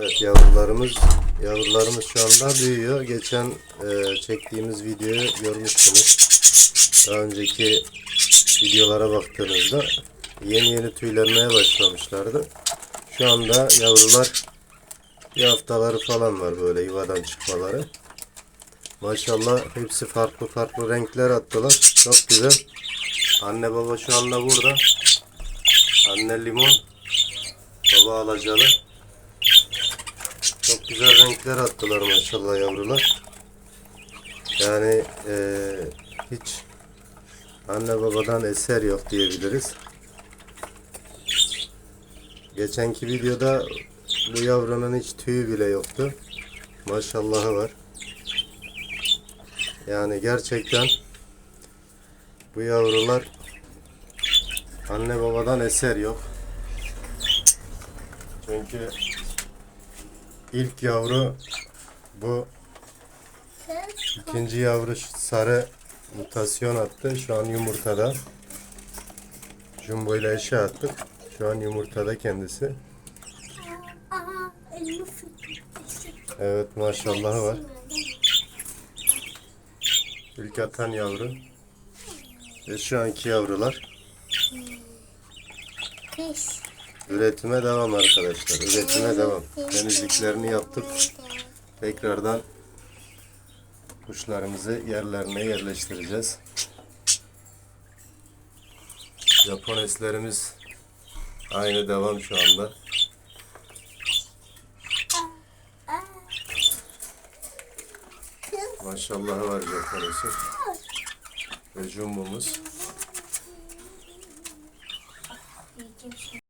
Evet yavrularımız yavrularımız şu anda büyüyor. Geçen e, çektiğimiz videoyu görmüşsünüz. Daha önceki videolara baktığınızda yeni yeni tüylenmeye başlamışlardı. Şu anda yavrular bir haftaları falan var böyle yuvadan çıkmaları. Maşallah hepsi farklı farklı renkler attılar. Çok güzel. Anne baba şu anda burada. Anne limon, baba alacalı. Çok güzel renkler attılar maşallah yavrular. Yani eee, hiç anne babadan eser yok diyebiliriz. Geçenki videoda bu yavrunun hiç tüyü bile yoktu. Maşallahı var. Yani gerçekten bu yavrular anne babadan eser yok. Çünkü ilk yavru bu ikinci yavru sarı mutasyon attı. Şu an yumurtada. Jumbo ile eşe attık. Şu an yumurtada kendisi. Evet maşallahı var. İlk atan yavru. Ve şu anki yavrular. Beş. Üretime devam arkadaşlar. Üretime devam. Temizliklerini yaptık. Tekrardan kuşlarımızı yerlerine yerleştireceğiz. Japon eslerimiz aynı devam şu anda. Maşallah var Japon esi. Ve jumbomuz.